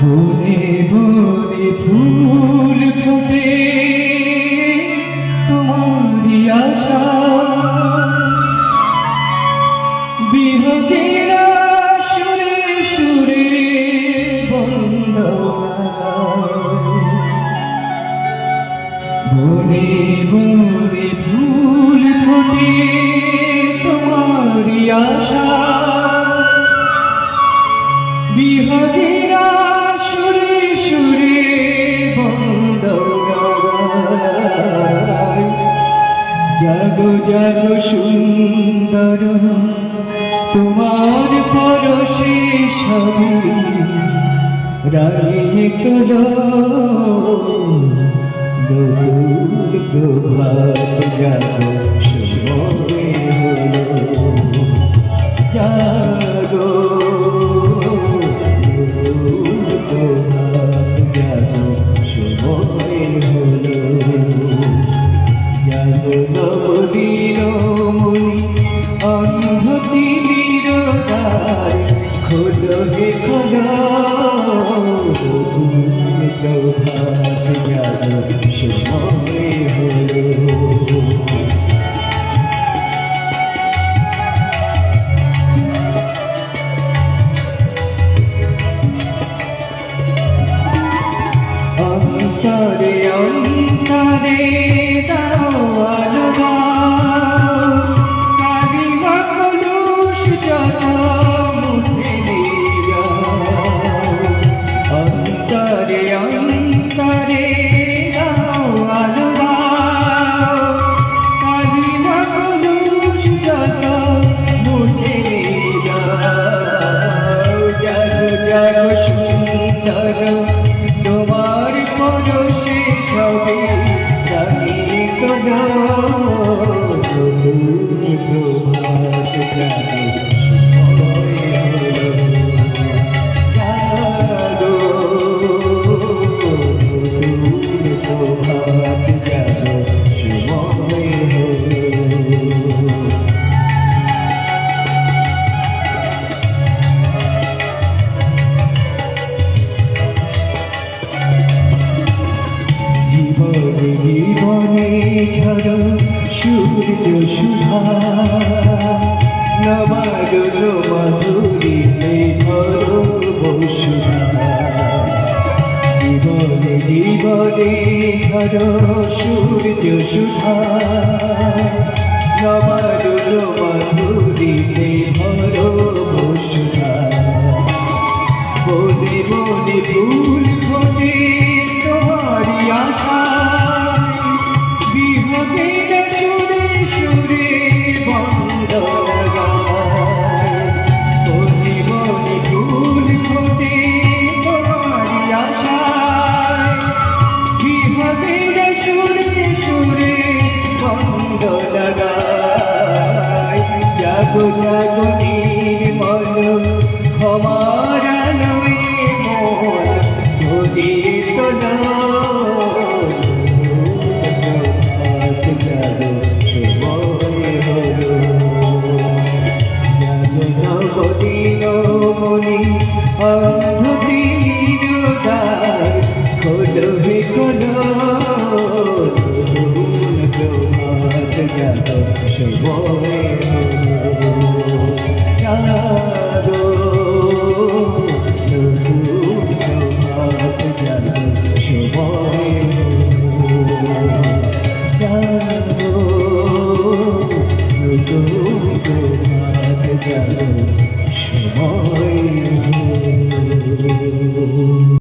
বনে বনে ফুল ফোটে তোমারই আশা। বিহগের সুরে সুরে বন্দনা। বনে বনে ফুল ফোটে জাগো সুন্দর তোমার পরশে সবই রাগে কলো। দোল প্রভাত জাগো সময় হলো। খোলো হে খোলো প্রভাত জাগো সময় হলো। অন্তরে অন্তরে সুন্দর সুধা নবাগল মাধুরীতে ধরো বসুধা জীবনে জীবনে ঝড় সূর্য সুধা মাধুরীতে বন্ধ লাগায় জাগো জাগো নির্মল ক্ষমার আলোয় জাগো নবদিন মনি প্রভাত জাগো সময় হলো